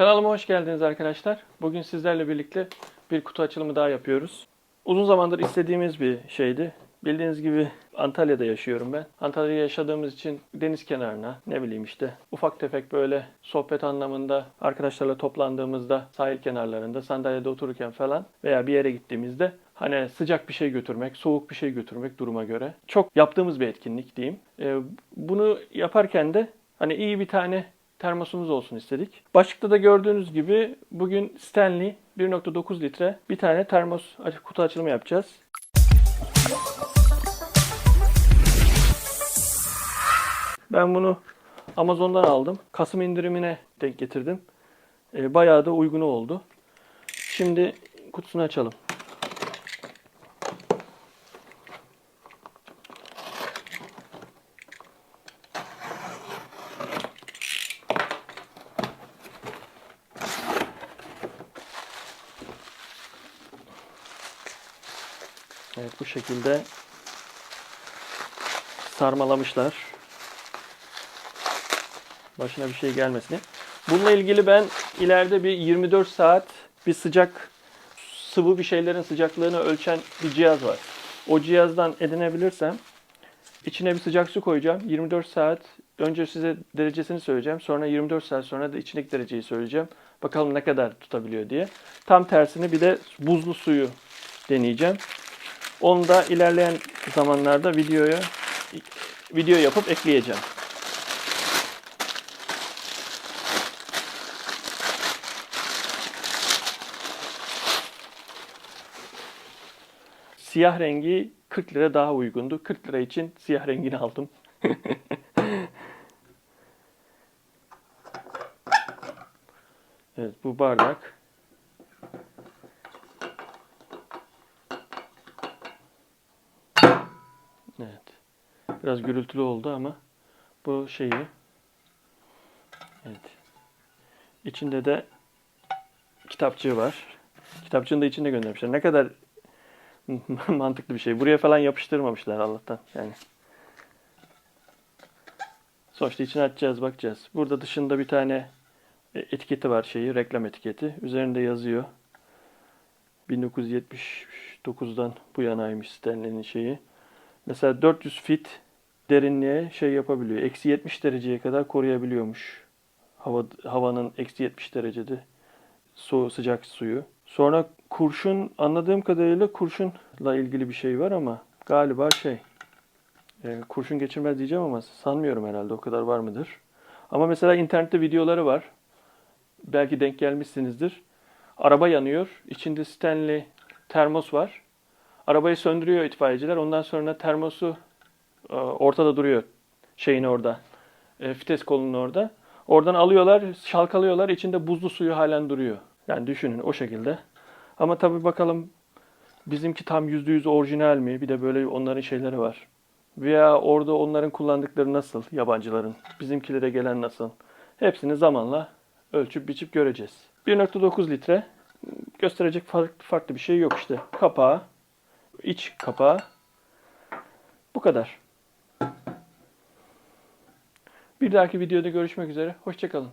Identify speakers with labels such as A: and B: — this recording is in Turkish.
A: Kanalıma hoş geldiniz arkadaşlar. Bugün sizlerle birlikte bir kutu açılımı daha yapıyoruz. Uzun zamandır istediğimiz bir şeydi. Bildiğiniz gibi Antalya'da yaşıyorum ben. Antalya'da yaşadığımız için deniz kenarına ne bileyim işte ufak tefek böyle sohbet anlamında arkadaşlarla toplandığımızda sahil kenarlarında sandalyede otururken falan veya bir yere gittiğimizde hani sıcak bir şey götürmek, soğuk bir şey götürmek duruma göre çok yaptığımız bir etkinlik diyeyim. Ee, bunu yaparken de hani iyi bir tane termosumuz olsun istedik. Başlıkta da gördüğünüz gibi bugün Stanley 1.9 litre bir tane termos kutu açılımı yapacağız. Ben bunu Amazon'dan aldım. Kasım indirimine denk getirdim. Ee, bayağı da uygunu oldu. Şimdi kutusunu açalım. Evet bu şekilde sarmalamışlar. Başına bir şey gelmesin. Bununla ilgili ben ileride bir 24 saat bir sıcak sıvı bir şeylerin sıcaklığını ölçen bir cihaz var. O cihazdan edinebilirsem içine bir sıcak su koyacağım. 24 saat önce size derecesini söyleyeceğim. Sonra 24 saat sonra da içindeki dereceyi söyleyeceğim. Bakalım ne kadar tutabiliyor diye. Tam tersini bir de buzlu suyu deneyeceğim. Onu da ilerleyen zamanlarda videoya video yapıp ekleyeceğim. Siyah rengi 40 lira daha uygundu. 40 lira için siyah rengini aldım. evet bu bardak. Evet. Biraz gürültülü oldu ama bu şeyi Evet. İçinde de kitapçığı var. Kitapçığını da içinde göndermişler. Ne kadar mantıklı bir şey. Buraya falan yapıştırmamışlar Allah'tan. Yani Sonuçta içine açacağız, bakacağız. Burada dışında bir tane e, etiketi var şeyi, reklam etiketi. Üzerinde yazıyor. 1979'dan bu yanaymış Stanley'nin şeyi. Mesela 400 fit derinliğe şey yapabiliyor. Eksi 70 dereceye kadar koruyabiliyormuş. Hava, havanın eksi 70 derecede soğuk sıcak suyu. Sonra kurşun anladığım kadarıyla kurşunla ilgili bir şey var ama galiba şey e, kurşun geçirmez diyeceğim ama sanmıyorum herhalde o kadar var mıdır. Ama mesela internette videoları var. Belki denk gelmişsinizdir. Araba yanıyor. İçinde Stanley termos var. Arabayı söndürüyor itfaiyeciler. Ondan sonra termosu e, ortada duruyor. Şeyin orada. E, vites kolunun orada. Oradan alıyorlar, şalkalıyorlar. İçinde buzlu suyu halen duruyor. Yani düşünün o şekilde. Ama tabii bakalım bizimki tam %100 orijinal mi? Bir de böyle onların şeyleri var. Veya orada onların kullandıkları nasıl yabancıların? Bizimkilere gelen nasıl? Hepsini zamanla ölçüp biçip göreceğiz. 1.9 litre gösterecek farklı, farklı bir şey yok işte. Kapağı, iç kapağı. Bu kadar. Bir dahaki videoda görüşmek üzere. Hoşçakalın.